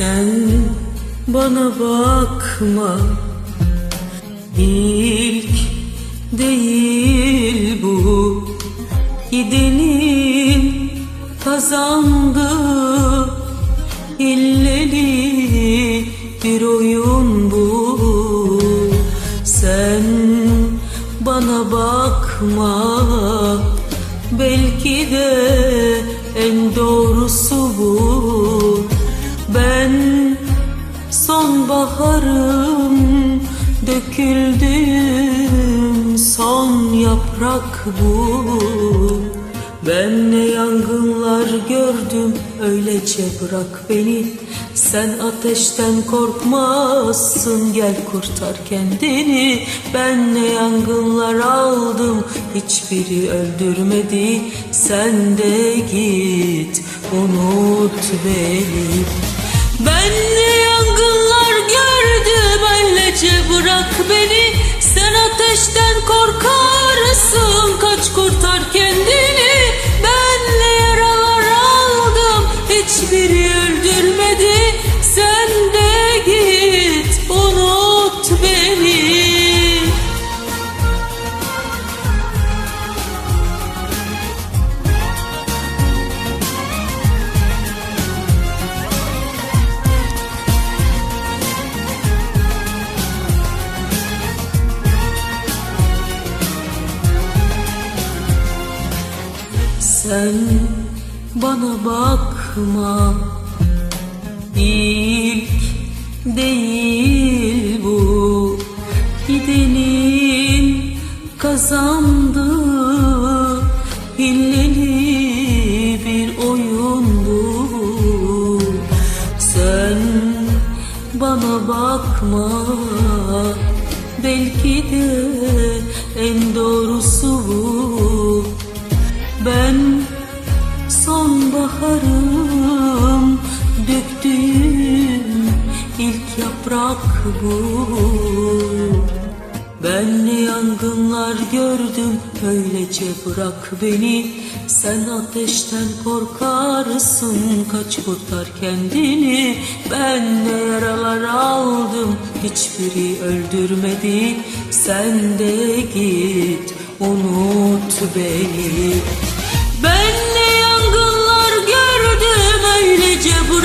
Sen bana bakma. İlk değil bu. Gidenin kazandı. İlleli bir oyun bu. Sen bana bakma. Belki de en doğrusu bu sonbaharım Döküldüğüm son yaprak bu. Ben ne yangınlar gördüm öylece bırak beni. Sen ateşten korkmazsın gel kurtar kendini. Ben ne yangınlar aldım hiçbiri öldürmedi. Sen de git unut beni. Ben ne öylece bırak beni Sen ateşten korkarsın. Kaç kurtar kendini Ben ne yaralar aldım. Hiçbiri Sen bana bakma. İlk değil bu. Gidenin kazandı. Hilleli bir oyun bu. Sen bana bakma. Belki de en doğrusu bu ben sonbaharım döktüğüm ilk yaprak bu. Ben yangınlar gördüm öylece bırak beni. Sen ateşten korkarsın kaç kurtar kendini. Ben ne yaralar aldım hiçbiri öldürmedi. Sen de git unut beni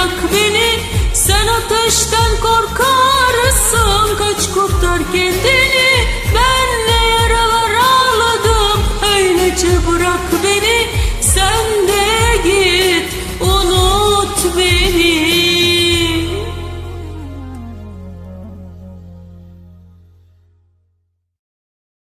bırak beni. Sen ateşten korkarsın. Kaç kurtar kendini